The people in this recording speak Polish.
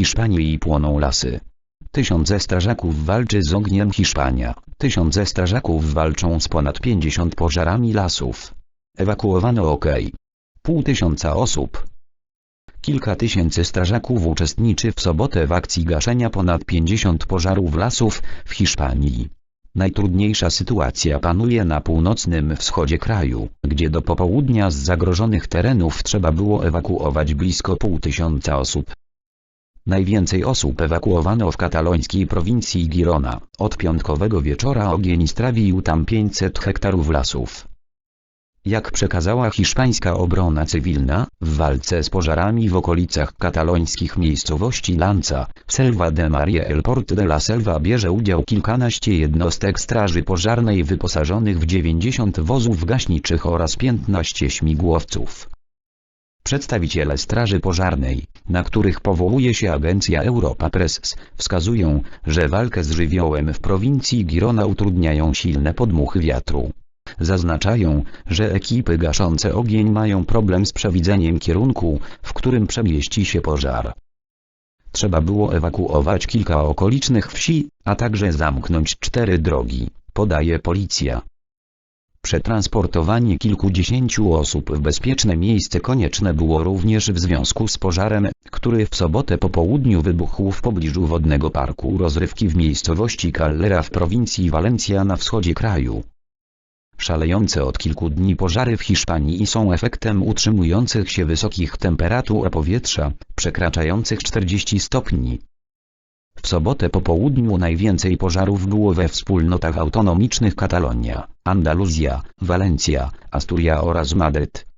Hiszpanii płoną lasy. Tysiące strażaków walczy z ogniem Hiszpania. Tysiące strażaków walczą z ponad 50 pożarami lasów. Ewakuowano ok. Pół tysiąca osób. Kilka tysięcy strażaków uczestniczy w sobotę w akcji gaszenia ponad 50 pożarów lasów w Hiszpanii. Najtrudniejsza sytuacja panuje na północnym wschodzie kraju, gdzie do popołudnia z zagrożonych terenów trzeba było ewakuować blisko pół tysiąca osób. Najwięcej osób ewakuowano w katalońskiej prowincji Girona. Od piątkowego wieczora ogień strawił tam 500 hektarów lasów. Jak przekazała hiszpańska obrona cywilna, w walce z pożarami w okolicach katalońskich miejscowości Lanza, Selva de Maria el Port de la Selva bierze udział kilkanaście jednostek straży pożarnej wyposażonych w 90 wozów gaśniczych oraz 15 śmigłowców. Przedstawiciele Straży Pożarnej, na których powołuje się agencja Europa Press, wskazują, że walkę z żywiołem w prowincji Girona utrudniają silne podmuchy wiatru. Zaznaczają, że ekipy gaszące ogień mają problem z przewidzeniem kierunku, w którym przemieści się pożar. Trzeba było ewakuować kilka okolicznych wsi, a także zamknąć cztery drogi, podaje policja. Przetransportowanie kilkudziesięciu osób w bezpieczne miejsce konieczne było również w związku z pożarem, który w sobotę po południu wybuchł w pobliżu wodnego parku rozrywki w miejscowości Callera w prowincji Valencia na wschodzie kraju. Szalejące od kilku dni pożary w Hiszpanii są efektem utrzymujących się wysokich temperatur powietrza, przekraczających 40 stopni. W sobotę po południu najwięcej pożarów było we wspólnotach autonomicznych Katalonia, Andaluzja, Walencja, Asturia oraz Madryt.